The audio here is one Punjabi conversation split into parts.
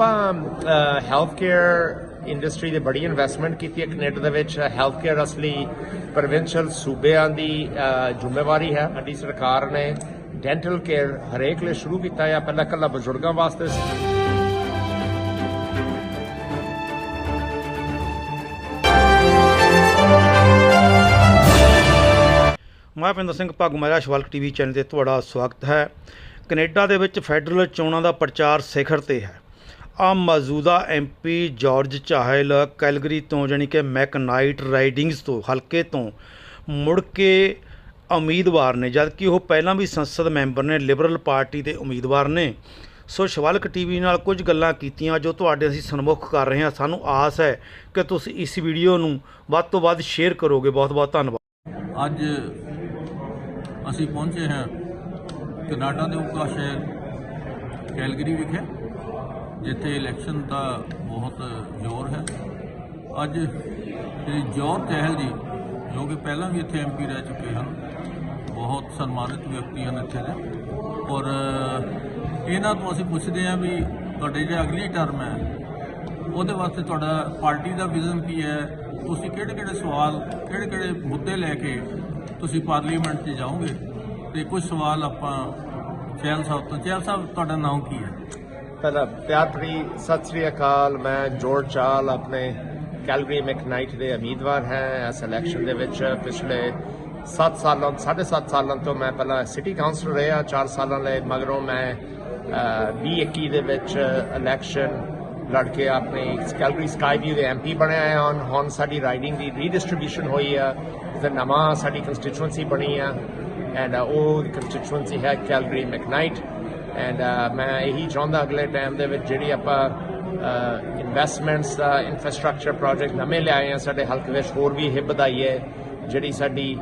ਆਪਾਂ ਹੈਲਥ ਕੇਅਰ ਇੰਡਸਟਰੀ ਦੇ ਬੜੀ ਇਨਵੈਸਟਮੈਂਟ ਕੀਤੀ ਹੈ ਕੈਨੇਡਾ ਦੇ ਵਿੱਚ। ਹੈਲਥ ਕੇਅਰ ਅਸਲੀ ਪ੍ਰੋਵਿੰਸ਼ੀਅਲ ਸੂਬਿਆਂ ਦੀ ਜ਼ਿੰਮੇਵਾਰੀ ਹੈ। ਸਾਡੀ ਸਰਕਾਰ ਨੇ ਡੈਂਟਲ ਕੇਅਰ ਹਰੇਕ ਲਈ ਸ਼ੁਰੂ ਕੀਤਾ ਹੈ। ਪਹਿਲਾਂ ਕੱਲਾ ਬਜ਼ੁਰਗਾਂ ਵਾਸਤੇ ਮੈਂ ਪਿੰਦਰ ਸਿੰਘ ਭਗਮੈਰਾ ਸ਼ਵਾਲਕ ਟੀਵੀ ਚੈਨਲ ਤੇ ਤੁਹਾਡਾ ਸਵਾਗਤ ਹੈ। ਕੈਨੇਡਾ ਦੇ ਵਿੱਚ ਫੈਡਰਲ ਚੋਣਾਂ ਦਾ ਪ੍ਰਚਾਰ ਸਿਖਰ ਤੇ ਹੈ। ਆ ਮੌਜੂਦਾ ਐਮਪੀ ਜਾਰਜ ਚਾਹਲ ਕੈਲਗਰੀ ਤੋਂ, ਜਾਣੀ ਕਿ ਮੈਕਨਾਈਟ ਰਾਈਡਿੰਗਸ ਤੋਂ, ਹਲਕੇ ਤੋਂ ਮੁੜ ਕੇ ਉਮੀਦਵਾਰ ਨੇ, ਜਦਕਿ ਉਹ ਪਹਿਲਾਂ ਵੀ ਸੰਸਦ ਮੈਂਬਰ ਨੇ, ਲਿਬਰਲ ਪਾਰਟੀ ਦੇ ਉਮੀਦਵਾਰ ਨੇ। ਸੋ ਸ਼ਿਵਾਲਕ ਟੀਵੀ ਨਾਲ ਕੁਝ ਗੱਲਾਂ ਕੀਤੀਆਂ ਜੋ ਤੁਹਾਡੇ ਅਸੀਂ ਸਨਮੁਖ ਕਰ ਰਹੇ ਹਾਂ। ਸਾਨੂੰ ਆਸ ਹੈ ਕਿ ਤੁਸੀਂ ਇਸ ਵੀਡੀਓ ਨੂੰ ਵੱਧ ਤੋਂ ਵੱਧ ਸ਼ੇਅਰ ਕਰੋਗੇ। ਬਹੁਤ ਬਹੁਤ ਧੰਨਵਾਦ। ਅੱਜ ਅਸੀਂ ਪਹੁੰਚੇ ਹਾਂ ਕਨਾਡਾ ਦੇ ਉੱਕਾ ਸ਼ਹਿਰ ਕੈਲਗਰੀ ਵਿਖੇ। ਜਿੱਥੇ ਇਲੈਕਸ਼ਨ ਦਾ ਬਹੁਤ ਜ਼ੋਰ ਹੈ। ਅੱਜ ਸ੍ਰੀ ਜੋਰ ਚਹਿਲ ਜੀ, ਜੋ ਕਿ ਪਹਿਲਾਂ ਵੀ ਇੱਥੇ ਐਮਪੀ ਰਹਿ ਚੁੱਕੇ ਹਨ, ਬਹੁਤ ਸਨਮਾਨਿਤ ਵਿਅਕਤੀ ਹਨ ਇੱਥੇ ਦੇ। ਔਰ ਇਹਨਾਂ ਤੋਂ ਅਸੀਂ ਪੁੱਛਦੇ ਹਾਂ ਵੀ ਤੁਹਾਡੇ ਜਿਹੜਾ ਅਗਲੀ ਟਰਮ ਹੈ, ਉਹਦੇ ਵਾਸਤੇ ਤੁਹਾਡਾ ਪਾਰਟੀ ਦਾ ਵਿਜ਼ਨ ਕੀ ਹੈ? ਤੁਸੀਂ ਕਿਹੜੇ ਕਿਹੜੇ ਸਵਾਲ ਕਿਹੜੇ ਕਿਹੜੇ ਮੁੱਦੇ ਲੈ ਕੇ ਤੁਸੀਂ ਪਾਰਲੀਮੈਂਟ 'ਚ ਜਾਓਗੇ? ਤੇ ਕੁਝ ਸਵਾਲ ਆਪਾਂ ਚੈਲ ਸਾਹਿਬ ਤੋਂ ਚੈਲ ਸਾਹਿਬ, ਤੁਹਾਡਾ ਨਾਮ ਕੀ ਹੈ? ਪਹਿਲਾਂ ਪਿਆਰ ਭਰੀ ਸਤਿ ਸ੍ਰੀ ਅਕਾਲ। ਮੈਂ ਜੋਰਜ ਚਾਲ ਆਪਣੇ ਕੈਲਗਰੀ ਮੈਕਨਾਈਟ ਦੇ ਉਮੀਦਵਾਰ ਹੈ ਇਸ ਇਲੈਕਸ਼ਨ ਦੇ ਵਿੱਚ। ਪਿਛਲੇ 7 ਸਾਲਾਂ 7.5 ਸਾਲਾਂ ਤੋਂ ਮੈਂ ਪਹਿਲਾਂ ਸਿਟੀ ਕਾਉਂਸਲਰ ਰਿਹਾ 4 ਸਾਲਾਂ ਲਈ ਮਗਰੋਂ ਮੈਂ 2021 ਦੇ ਵਿੱਚ ਇਲੈਕਸ਼ਨ ਲੜ ਕੇ ਆਪਣੇ ਕੈਲਗਰੀ ਸਕਾਈ ਵਿਊ ਦੇ ਐਮਪੀ ਬਣਿਆ ਹੈ। ਹੁਣ ਹੁਣ ਸਾਡੀ ਰਾਈਡਿੰਗ ਦੀ ਰੀਡਿਸਟ੍ਰੀਬਿਊਸ਼ਨ ਹੋਈ ਆ। ਤੇ ਨਵਾਂ ਸਾਡੀ ਕੰਸਟੀਚੁਐਂਸੀ ਬਣੀ ਆ। ਐਂਡ ਉਹ ਕੰਸਟੀਚੁਐਂਸੀ ਹੈ ਕੈਲਗਰੀ ਮੈਕਨਾਈਟ। ਐਂਡ uh, ਮੈਂ ਇਹੀ ਚਾਹੁੰਦਾ ਅਗਲੇ ਟਾਈਮ ਦੇ ਵਿੱਚ ਜਿਹੜੀ ਆਪਾਂ ਇਨਵੈਸਟਮੈਂਟਸ ਦਾ ਇਨਫਰਾਸਟ੍ਰਕਚਰ ਪ੍ਰੋਜੈਕਟ ਨਵੇਂ ਲਿਆਏ ਆ, ਸਾਡੇ ਹਲਕੇ ਵਿੱਚ ਹੋਰ ਵੀ ਇਹ ਵਧਾਈਏ ਜਿਹੜੀ ਸਾਡੀ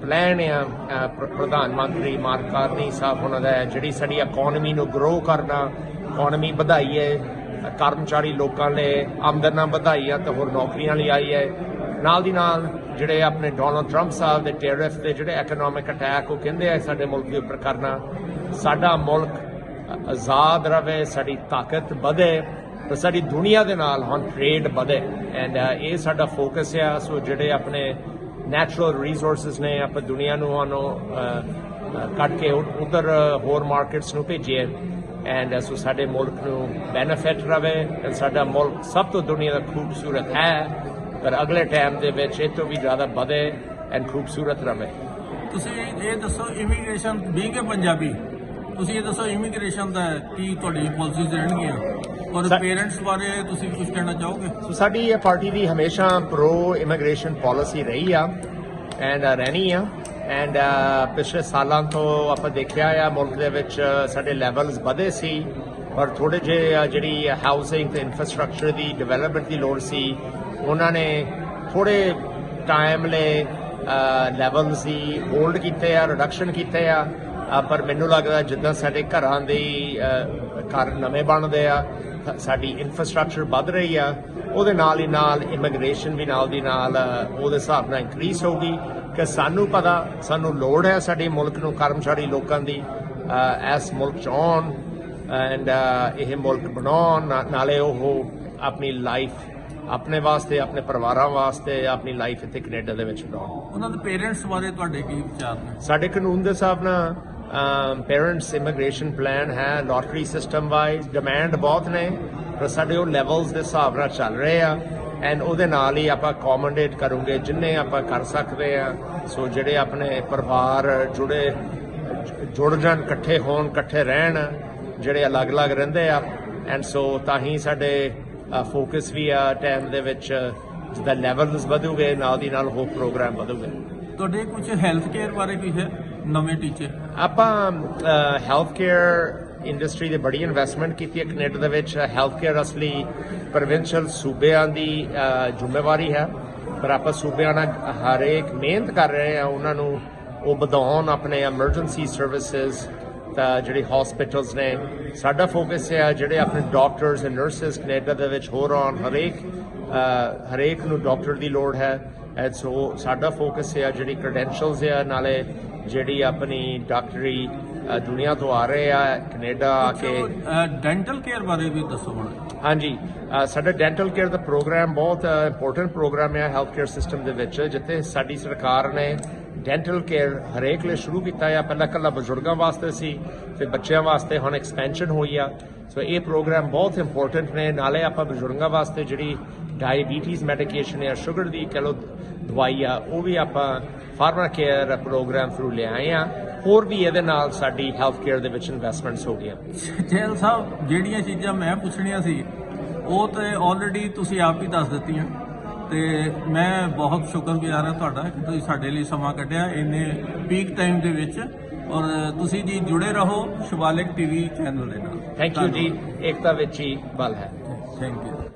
ਪਲਾਨ ਆ ਪ੍ਰਧਾਨ ਮੰਤਰੀ ਮਾਰਕ ਕਾਰਨੀ ਸਾਹਿਬ ਉਹਨਾਂ ਦਾ ਜਿਹੜੀ ਸਾਡੀ ਇਕਨੋਮੀ ਨੂੰ ਗਰੋ ਕਰਨਾ ਇਕਨੋਮੀ ਵਧਾਈ ਹੈ, ਕਰਮਚਾਰੀ ਲੋਕਾਂ ਲਈ ਆਮਦਨਾਂ ਵਧਾਈਆਂ ਤੇ ਹੋਰ ਨੌਕਰੀਆਂ ਲਈ ਆਈ ਹੈ। ਨਾਲ ਦੀ ਨਾਲ ਜਿਹੜੇ ਆਪਣੇ ਡੋਨਲਡ ਟਰੰਪ ਸਾਹਿਬ ਦੇ ਟੈਰਿਫ ਤੇ ਜਿਹੜੇ ਇਕਨੋਮਿਕ ਅਟੈਕ ਉਹ ਕਹਿੰਦੇ ਆ, ਸਾਡੇ ਮੁਲਕ ਦੇ ਉੱਪਰ ਕਰਨਾ। ਸਾਡਾ ਮੁਲਕ ਆਜ਼ਾਦ ਰਵੇ, ਸਾਡੀ ਤਾਕਤ ਵਧੇ, ਤੇ ਸਾਡੀ ਦੁਨੀਆ ਦੇ ਨਾਲ ਹੁਣ ਟ੍ਰੇਡ ਵਧੇ। ਐਂਡ ਇਹ ਸਾਡਾ ਫੋਕਸ ਆ। ਸੋ ਜਿਹੜੇ ਆਪਣੇ ਨੈਚੁਰਲ ਰਿਸੋਰਸਸ ਨੇ, ਆਪਾਂ ਦੁਨੀਆ ਨੂੰ ਉਹਨੂੰ ਕੱਢ ਕੇ ਉਧਰ ਹੋਰ ਮਾਰਕੀਟਸ ਨੂੰ ਭੇਜੀਏ। ਐਂਡ ਸੋ ਸਾਡੇ ਮੁਲਕ ਨੂੰ ਬੈਨੀਫਿਟ ਰਵੇ। ਐਂਡ ਸਾਡਾ ਮੁਲਕ ਸਭ ਤੋਂ ਦੁਨੀਆ ਦਾ ਖੂਬਸੂਰਤ ਹੈ। ਪਰ ਅਗਲੇ ਟਾਈਮ ਦੇ ਵਿੱਚ ਇਹ ਤੋਂ ਵੀ ਜ਼ਿਆਦਾ ਵਧੇ ਐਂਡ ਖੂਬਸੂਰਤ ਰਵੇ। ਤੁਸੀਂ ਇਹ ਦੱਸੋ ਇਮੀਗ੍ਰੇਸ਼ਨ ਬੀਂਗ ਕੇ ਪੰਜਾਬੀ? ਤੁਸੀਂ ਇਹ ਦੱਸੋ ਇਮੀਗ੍ਰੇਸ਼ਨ ਦਾ ਕੀ ਤੁਹਾਡੀ ਪਾਲਿਸੀਜ਼ ਰਹਿਣਗੀਆਂ? ਔਰ ਪੇਰੈਂਟਸ ਬਾਰੇ ਤੁਸੀਂ ਕੁਝ ਕਹਿਣਾ ਚਾਹੋਗੇ? ਸੋ ਸਾਡੀ ਇਹ ਪਾਰਟੀ ਦੀ ਹਮੇਸ਼ਾ ਪ੍ਰੋ ਇਮੀਗ੍ਰੇਸ਼ਨ ਪਾਲਿਸੀ ਰਹੀ ਆ ਐਂਡ ਰਹਿਣੀ ਆ ਐਂਡ ਪਿਛਲੇ ਸਾਲਾਂ ਤੋਂ ਆਪਾਂ ਦੇਖਿਆ ਆ ਮੁਲਕ ਦੇ ਵਿੱਚ ਸਾਡੇ ਲੈਵਲਸ ਵਧੇ ਸੀ ਪਰ ਥੋੜੇ ਜਿਹੇ ਜਿਹੜੀ ਹਾਊਸਿੰਗ ਤੇ ਇਨਫਰਾਸਟ੍ਰਕਚਰ ਦੀ ਡਿਵੈਲਪਮੈਂਟ ਦੀ ਲੋੜ ਸੀ ਉਹਨਾਂ ਨੇ ਥੋੜੇ ਟਾਈਮ ਲਈ ਲੈਵਲਸ ਦੀ ਹੋਲਡ ਕੀਤੇ ਆ ਰਿਡਕਸ਼ਨ ਕੀਤੇ ਆ। ਪਰ ਮੈਨੂੰ ਲੱਗਦਾ ਜਿੱਦਾਂ ਸਾਡੇ ਘਰਾਂ ਦੇ ਘਰ ਨਵੇਂ ਬਣਦੇ ਆ ਸਾਡੀ ਇਨਫਰਾਸਟ੍ਰਕਚਰ ਵੱਧ ਰਹੀ ਆ ਉਹਦੇ ਨਾਲ ਹੀ ਨਾਲ ਇਮੀਗ੍ਰੇਸ਼ਨ ਵੀ ਨਾਲ ਦੀ ਨਾਲ ਉਹਦੇ ਹਿਸਾਬ ਨਾਲ ਇਨਕਰੀਸ ਹੋਊਗੀ। ਕਿ ਸਾਨੂੰ ਪਤਾ ਸਾਨੂੰ ਲੋੜ ਹੈ ਸਾਡੇ ਮੁਲਕ ਨੂੰ ਕਰਮਚਾਰੀ ਲੋਕਾਂ ਦੀ ਇਸ ਮੁਲਕ ਚ ਆਉਣ ਐਂਡ ਇਹ ਮੁਲਕ ਬਣਾਉਣ ਨਾਲੇ ਉਹ ਆਪਣੀ ਲਾਈਫ ਆਪਣੇ ਵਾਸਤੇ ਆਪਣੇ ਪਰਿਵਾਰਾਂ ਵਾਸਤੇ ਆਪਣੀ ਲਾਈਫ ਇੱਥੇ ਕੈਨੇਡਾ ਦੇ ਵਿੱਚ ਬਣਾਉਣ। ਉਹਨਾਂ ਦੇ ਪੇਰੈਂਟਸ ਬਾਰੇ ਤੁਹਾਡੇ ਕੀ ਵਿਚਾਰ ਨੇ? ਸਾਡੇ ਕਾਨੂੰਨ ਦੇ ਹਿਸਾਬ ਨਾਲ ਪੇਰੈਂਟਸ ਇਮੀਗ੍ਰੇਸ਼ਨ ਪਲਾਨ ਹੈ ਲੋਟਰੀ ਸਿਸਟਮ ਵਾਈਜ਼ ਡਿਮਾਂਡ ਬਹੁਤ ਨੇ, ਪਰ ਸਾਡੇ ਉਹ ਲੈਵਲਸ ਦੇ ਹਿਸਾਬ ਨਾਲ ਚੱਲ ਰਹੇ ਆ ਐਂਡ ਉਹਦੇ ਨਾਲ ਹੀ ਆਪਾਂ ਅਕੋਮੋਡੇਟ ਕਰੂਗੇ ਜਿੰਨੇ ਆਪਾਂ ਕਰ ਸਕਦੇ ਆ। ਸੋ ਜਿਹੜੇ ਆਪਣੇ ਪਰਿਵਾਰ ਜੁੜੇ, ਜੁੜ ਜਾਣ, ਇਕੱਠੇ ਹੋਣ, ਇਕੱਠੇ ਰਹਿਣ, ਜਿਹੜੇ ਅਲੱਗ-ਅਲੱਗ ਰਹਿੰਦੇ ਆ ਐਂਡ ਸੋ ਤਾਂ ਹੀ ਸਾਡੇ ਫੋਕਸ ਵੀ ਆ ਟਾਈਮ ਦੇ ਵਿੱਚ, ਜਿੱਦਾਂ ਲੈਵਲਸ ਵਧੂਗੇ, ਨਾਲ ਦੀ ਨਾਲ ਹੋਰ ਪ੍ਰੋਗਰਾਮ ਵਧੂਗੇ। ਤੁਹਾਡੇ ਕੁਝ ਹੈਲਥ ਕੇਅਰ ਬਾਰੇ ਵੀ ਹੈ? ਨਵੇਂ ਟੀਚੇ ਆਪਾਂ ਹੈਲਥ ਕੇਅਰ ਇੰਡਸਟਰੀ ਦੇ ਬੜੀ ਇਨਵੈਸਟਮੈਂਟ ਕੀਤੀ ਹੈ ਕੈਨੇਡਾ ਦੇ ਵਿੱਚ। ਹੈਲਥ ਕੇਅਰ ਅਸਲੀ ਪ੍ਰੋਵਿੰਸ਼ੀਅਲ ਸੂਬਿਆਂ ਦੀ ਜ਼ਿੰਮੇਵਾਰੀ ਹੈ। ਪਰ ਆਪਾਂ ਸੂਬਿਆਂ ਨਾਲ ਹਰੇਕ ਮਿਹਨਤ ਕਰ ਰਹੇ ਆ ਉਹਨਾਂ ਨੂੰ ਉਹ ਵਧਾਉਣ ਆਪਣੇ ਐਮਰਜੈਂਸੀ ਸਰਵਿਸਿਜ਼ ਤਾਂ ਜਿਹੜੇ ਹਸਪੀਟਲਸ ਨੇ। ਸਾਡਾ ਫੋਕਸ ਹੈ ਜਿਹੜੇ ਆਪਣੇ ਡਾਕਟਰਸ ਐਂਡ ਨਰਸਸ ਕੈਨੇਡਾ ਦੇ ਵਿੱਚ ਹੋਰ ਆਉਣ। ਹਰੇਕ ਹਰੇਕ ਨੂੰ ਡਾਕਟਰ ਦੀ ਲੋੜ ਹੈ। ਐਂਡ ਸੋ ਸਾਡਾ ਫੋਕਸ ਹੈ, ਜਿਹੜੀ ਕ੍ਰੈਡੈਂਸ਼ੀਅਲਸ ਹੈ, ਨਾਲੇ ਜਿਹੜੀ ਆਪਣੀ ਡਾਕਟਰੀ ਦੁਨੀਆ ਤੋਂ ਆ ਰਹੇ ਆ ਕੈਨੇਡਾ ਆ ਕੇ। ਡੈਂਟਲ ਕੇਅਰ ਬਾਰੇ ਵੀ ਦੱਸੋ ਹੁਣ। ਹਾਂਜੀ ਸਾਡਾ ਡੈਂਟਲ ਕੇਅਰ ਦਾ ਪ੍ਰੋਗਰਾਮ ਬਹੁਤ ਇੰਪੋਰਟੈਂਟ ਪ੍ਰੋਗਰਾਮ ਹੈ ਹੈਲਥ ਕੇਅਰ ਸਿਸਟਮ ਦੇ ਵਿੱਚ ਜਿੱਥੇ ਸਾਡੀ ਸਰਕਾਰ ਨੇ ਡੈਂਟਲ ਕੇਅਰ ਹਰੇਕ ਲਈ ਸ਼ੁਰੂ ਕੀਤਾ ਹੈ ਪਹਿਲਾਂ ਕੱਲਾ ਬਜ਼ੁਰਗਾਂ ਵਾਸਤੇ ਸੀ ਫਿਰ ਬੱਚਿਆਂ ਵਾਸਤੇ ਹੁਣ ਐਕਸਪੈਂਸ਼ਨ ਹੋਈ ਆ। ਸੋ ਇਹ ਪ੍ਰੋਗਰਾਮ ਬਹੁਤ ਇੰਪੋਰਟੈਂਟ ਨੇ। ਨਾਲੇ ਆਪਾਂ ਬਜ਼ੁਰਗਾਂ ਵਾਸਤੇ ਜਿਹੜੀ ਡਾਇਬੀਟੀਜ਼ ਮੈਡੀਕੇਸ਼ਨ ਹੈ ਸ਼ੂਗਰ ਦੀ ਕਹ ਲਓ ਦਵਾਈ ਆ, ਉਹ ਵੀ ਆਪਾਂ ਫਾਰਮਰ ਕੇਅਰ ਪ੍ਰੋਗਰਾਮ ਥਰੂ ਲਿਆਏ ਆ। ਹੋਰ ਵੀ ਇਹਦੇ ਨਾਲ ਸਾਡੀ ਹੈਲਥ ਕੇਅਰ ਦੇ ਵਿੱਚ ਇਨਵੈਸਟਮੈਂਟਸ ਹੋ ਗਈਆਂ। ਜੈਲ ਸਾਹਿਬ, ਜਿਹੜੀਆਂ ਚੀਜ਼ਾਂ ਮੈਂ ਪੁੱਛਣੀਆਂ ਸੀ, ਉਹ ਤੇ ਆਲਰੇਡੀ ਤੁਸੀਂ ਆਪ ਹੀ ਦੱਸ ਦਿੱਤੀਆਂ। ਤੇ ਮੈਂ ਬਹੁਤ ਸ਼ੁਕਰਗੁਜ਼ਾਰ ਹਾਂ ਤੁਹਾਡਾ ਕਿ ਤੁਸੀਂ ਸਾਡੇ ਲਈ ਸਮਾਂ ਕੱਢਿਆ। ਇੰਨੇ ਪੀਕ ਟਾਈਮ ਦੇ ਵਿੱਚ ਔਰ ਤੁਸੀਂ ਜੀ ਜੁੜੇ ਰਹੋ ਸ਼ਿਵਾਲਿਕ ਟੀਵੀ ਚੈਨਲ ਦੇ ਨਾਲ। ਥੈਂਕ ਯੂ ਜੀ। ਏਕਤਾ ਵਿੱਚ ਹੀ ਬਲ ਹੈ। Thank you